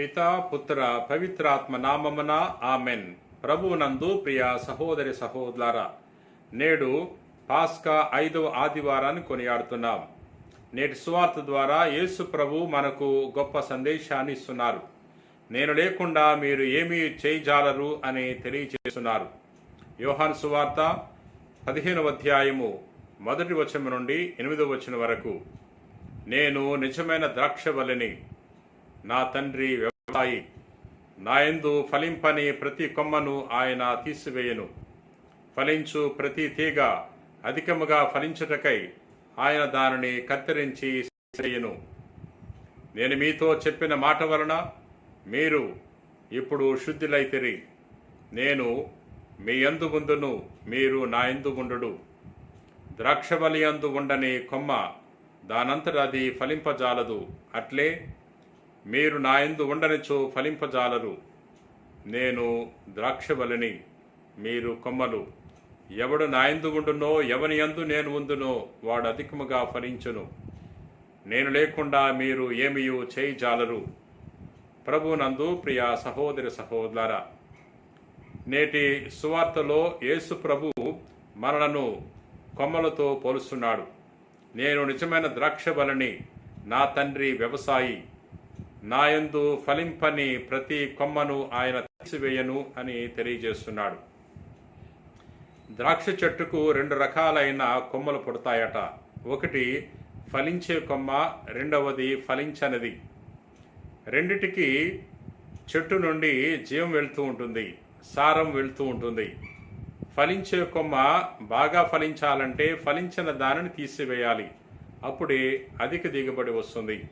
పిత పుత్ర పవిత్రాత్మ నామమున ఆమెన్ ప్రభువునందు ప్రియ సహోదరి సహోదర నేడు పాస్కా ఐదవ ఆదివారాన్ని కొనియాడుతున్నాం నేటి సువార్త ద్వారా యేసు ప్రభు మనకు గొప్ప సందేశాన్ని ఇస్తున్నారు నేను లేకుండా మీరు ఏమీ చేయజాలరు అని తెలియజేస్తున్నారు యోహాన్ సువార్త పదిహేనవ అధ్యాయము మొదటి వచనం నుండి ఎనిమిదవ వచనం వరకు నేను నిజమైన ద్రాక్షవల్లిని నా తండ్రి వ్యవసాయి. నాయందు ఫలింపని ప్రతి కొమ్మను ఆయన తీసివేయను. ఫలించు ప్రతి తీగ అధికముగా ఫలించుటకై ఆయన దానిని కత్తిరించి చేయను నేను మీతో చెప్పిన మాట వలన మీరు ఇప్పుడు శుద్ధులైతిరి. నేను మీ యందు ముందును మీరు నా యందు ఉండుడు. ద్రాక్షబలి యందు ఉండని కొమ్మ దానంతట అది ఫలింపజాలదు. అట్లే మీరు నా ఎందు ఉండనిచో ఫలింపజాలరు. నేను ద్రాక్షబలిని మీరు కొమ్మలు. ఎవడు నా ఎందు ఉండునో ఎవని యందు నేను ఉందునో వాడు అధికముగా ఫలించును. నేను లేకుండా మీరు ఏమియు చేయజాలరు? ప్రభునందు ప్రియ సహోదరి సహోదర నేటి సువార్తలో యేసు ప్రభు మనలను కొమ్మలతో పోలుస్తున్నాడు. నేను నిజమైన ద్రాక్ష బలని నా తండ్రి వ్యవసాయి నాయందు ఫలింపని ప్రతి కొమ్మను ఆయన తీసివేయను అని తెలియజేస్తున్నాడు. ద్రాక్ష చెట్టుకు రెండు రకాలైన కొమ్మలు పుడతాయట. ఒకటి ఫలించే కొమ్మ రెండవది ఫలించనిది. రెండిటికి చెట్టు నుండి జీవం వెళ్తూ ఉంటుంది సారం వెళ్తూ ఉంటుంది. ఫలించే కొమ్మ బాగా ఫలించాలంటే ఫలించిన దానిని తీసివేయాలి. అప్పుడే అధిక దిగుబడి వస్తుంది.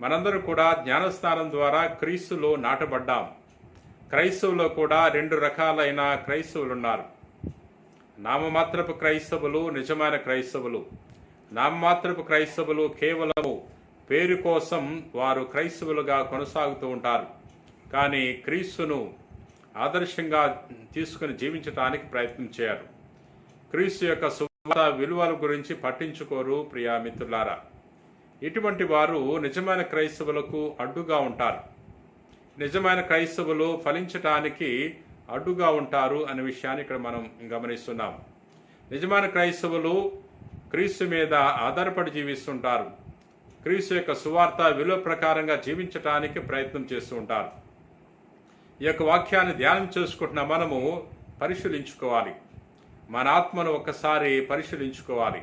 మనందరూ కూడా జ్ఞానస్నానం ద్వారా క్రీస్తులో నాటబడ్డాం. క్రైస్తవులో కూడా రెండు రకాలైన క్రైస్తవులు ఉన్నారు నామమాత్రపు క్రైస్తవులు నిజమైన క్రైస్తవులు. నామమాత్రపు క్రైస్తవులు కేవలము పేరు కోసం వారు క్రైస్తవులుగా కొనసాగుతూ ఉంటారు. కానీ క్రీస్తును ఆదర్శంగా తీసుకుని జీవించడానికి ప్రయత్నం చేయరు. క్రీస్తు యొక్క సువార్త విలువల గురించి పట్టించుకోరు ప్రియా మిత్రులారా. ఇటువంటి వారు నిజమైన క్రైస్తవులకు అడ్డుగా ఉంటారు. నిజమైన క్రైస్తవులు ఫలించటానికి అడ్డుగా ఉంటారు అనే విషయాన్ని ఇక్కడ మనం గమనిస్తున్నాం. నిజమైన క్రైస్తవులు క్రీస్తు మీద ఆధారపడి జీవిస్తుంటారు. క్రీస్తు యొక్క సువార్త విలువ ప్రకారంగా జీవించటానికి ప్రయత్నం చేస్తూ ఉంటారు. ఈ యొక్క వాక్యాన్ని ధ్యానం చేసుకుంటున్న మనము పరిశీలించుకోవాలి. మన ఆత్మను ఒక్కసారి పరిశీలించుకోవాలి.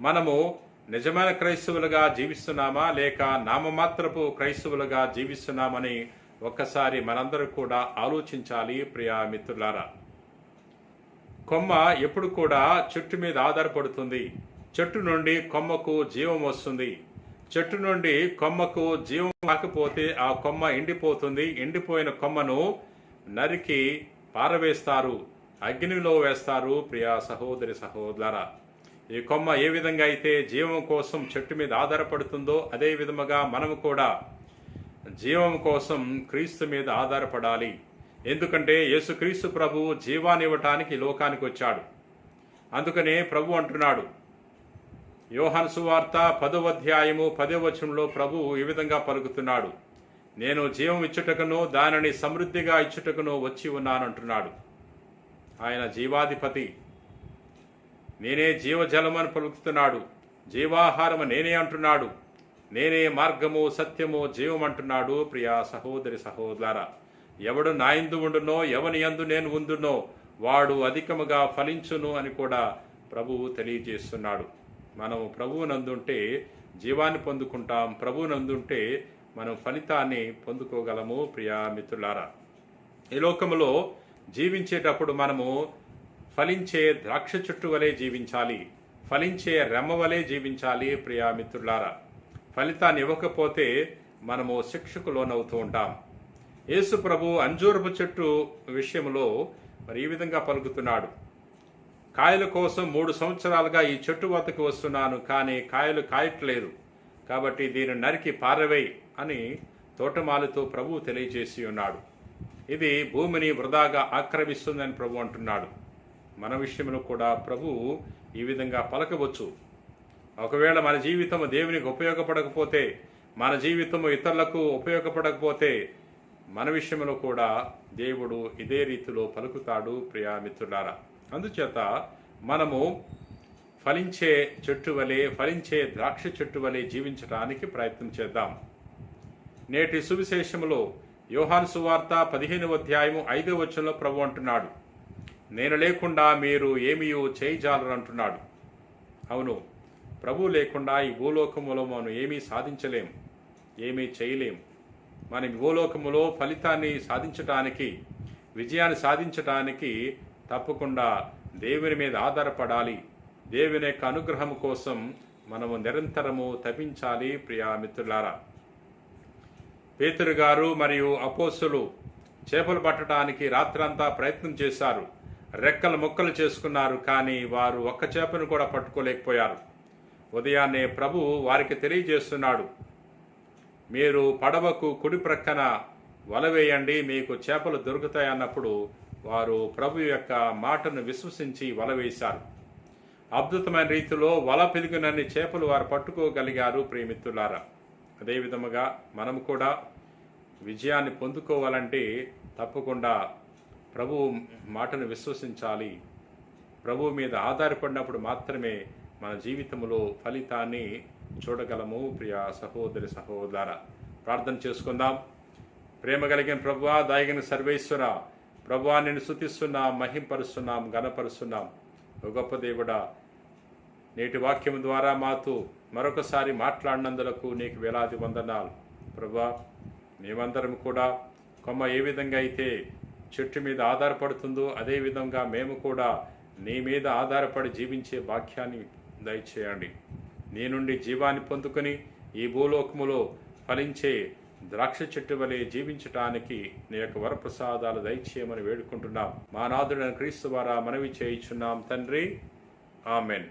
మనము నిజమైన క్రైస్తవులుగా జీవిస్తున్నామా లేక నామమాత్రపు క్రైస్తవులుగా జీవిస్తున్నామని ఒక్కసారి మనందరూ కూడా ఆలోచించాలి ప్రియా మిత్రులారా. కొమ్మ ఎప్పుడు కూడా చెట్టు మీద ఆధారపడుతుంది. చెట్టు నుండి కొమ్మకు జీవం వస్తుంది. చెట్టు నుండి కొమ్మకు జీవం కాకపోతే ఆ కొమ్మ ఎండిపోతుంది. ఎండిపోయిన కొమ్మను నరికి పారవేస్తారు. అగ్నిలో వేస్తారు ప్రియా సహోదరి సహోదరా ఈ కొమ్మ ఏ విధంగా అయితే జీవం కోసం చెట్టు మీద ఆధారపడుతుందో అదే విధముగా మనము కూడా జీవం కోసం క్రీస్తు మీద ఆధారపడాలి. ఎందుకంటే యేసుక్రీస్తు ప్రభువు జీవాన్ని ఇవ్వటానికి లోకానికి వచ్చాడు. అందుకనే ప్రభు అంటున్నాడు. యోహాను సువార్త పదవ అధ్యాయము పదే వచనంలో ప్రభు ఈ విధంగా పలుకుతున్నాడు. నేను జీవం ఇచ్చుటకును దానిని సమృద్ధిగా ఇచ్చుటకును వచ్చి ఉన్నానంటున్నాడు. ఆయన జీవాధిపతి. నేనే జీవజలమని పలుకుతున్నాడు. జీవాహారము నేనే అంటున్నాడు. నేనే మార్గము సత్యము జీవం అంటున్నాడు. ప్రియా సహోదరి సహోదర ఎవడు నాయందు ఉండునో ఎవని యందు నేను ఉండునో వాడు అధికముగా ఫలించును అని కూడా ప్రభువు తెలియజేస్తున్నాడు. మనం ప్రభువు నందుంటే జీవాన్ని పొందుకుంటాం. ప్రభువు నందుంటే మనం ఫలితాన్ని పొందుకోగలము. ప్రియా మిత్రులారా ఈ లోకములో జీవించేటప్పుడు మనము ఫలించే ద్రాక్ష చెట్టు వలె జీవించాలి ఫలించే రెమ్మ వలె జీవించాలి ప్రియా మిత్రులారా. ఫలితాన్ని ఇవ్వకపోతే మనము శిక్షకు లోనవుతూ ఉంటాం. యేసు ప్రభు అంజూరపు చెట్టు విషయంలో మరి ఈ విధంగా పలుకుతున్నాడు. కాయల కోసం మూడు సంవత్సరాలుగా ఈ చెట్టు వద్దకు వస్తున్నాను కానీ కాయలు కాయట్లేదు. కాబట్టి దీని నరికి పారవేయి అని తోటమాలితో ప్రభు తెలియజేసి ఉన్నాడు. ఇది భూమిని వృధాగా ఆక్రమిస్తుందని ప్రభు అంటున్నాడు. మన విషయంలో కూడా ప్రభు ఈ విధంగా పలకవచ్చు. ఒకవేళ మన జీవితం దేవునికి ఉపయోగపడకపోతే మన జీవితము ఇతరులకు ఉపయోగపడకపోతే మన విషయంలో కూడా దేవుడు ఇదే రీతిలో పలుకుతాడు ప్రియా మిత్రులారా. అందుచేత మనము ఫలించే చెట్టు వలె ఫలించే ద్రాక్ష చెట్టు వలె జీవించడానికి ప్రయత్నం చేద్దాం. నేటి సువిశేషములో యోహాను సువార్త పదిహేనవ అధ్యాయము ఐదవ వచనంలో ప్రభు అంటున్నాడు. నేను లేకుండా మీరు ఏమియో చేయజాలరు అంటున్నాడు అవును ప్రభు లేకుండా ఈ భూలోకములో మనం ఏమీ సాధించలేం ఏమీ చేయలేం. మన భూలోకములో ఫలితాన్ని సాధించటానికి విజయాన్ని సాధించటానికి తప్పకుండా దేవుని మీద ఆధారపడాలి. దేవుని యొక్క అనుగ్రహం కోసం మనము నిరంతరము తపించాలి ప్రియా మిత్రులారా. పేతురు గారు మరియు అపోసులు చేపలు పట్టడానికి రాత్రంతా ప్రయత్నం చేశారు. రెక్కలు ముక్కలు చేసుకున్నారు కానీ వారు ఒక్క చేపను కూడా పట్టుకోలేకపోయారు. ఉదయాన్నే ప్రభు వారికి తెలియజేస్తున్నాడు మీరు పడవకు కుడి ప్రక్కన వల వేయండి మీకు చేపలు దొరుకుతాయన్నప్పుడు వారు ప్రభు యొక్క మాటను విశ్వసించి వల వేశారు. అద్భుతమైన రీతిలో వల పెరిగినన్ని చేపలు వారు పట్టుకోగలిగారు ప్రియమిత్రులారా. అదేవిధముగా మనం కూడా విజయాన్ని పొందుకోవాలంటే తప్పకుండా ప్రభు మాటను విశ్వసించాలి. ప్రభువు మీద ఆధారపడినప్పుడు మాత్రమే మన జీవితంలో ఫలితాన్ని చూడగలము. ప్రియ సహోదరి సహోదర ప్రార్థన చేసుకుందాం. ప్రేమ కలిగిన ప్రభువా దాయగిన సర్వేశ్వర ప్రభువా నేను శుతిస్తున్నాం మహింపరుస్తున్నాం గణపరుస్తున్నాం గొప్ప దేవుడా నేటి వాక్యం ద్వారా మాతో మరొకసారి మాట్లాడినందులకు నీకు వేలాది వందనాలు. ప్రభా మేమందరం కూడా కొమ్మ ఏ విధంగా అయితే చెట్టు మీద ఆధారపడుతుందో అదేవిధంగా మేము కూడా నీ మీద ఆధారపడి జీవించే భాగ్యాన్ని దయచేయండి. నీ నుండి జీవాన్ని పొందుకొని ఈ భూలోకములో ఫలించే ద్రాక్ష చెట్టు వలె జీవించటానికి నీ యొక్క వరప్రసాదాలు దయచేయమని వేడుకుంటున్నాం. మా నాథుడైన క్రీస్తు ద్వారా మనవి చేయించున్నాం తండ్రి. ఆమెన్.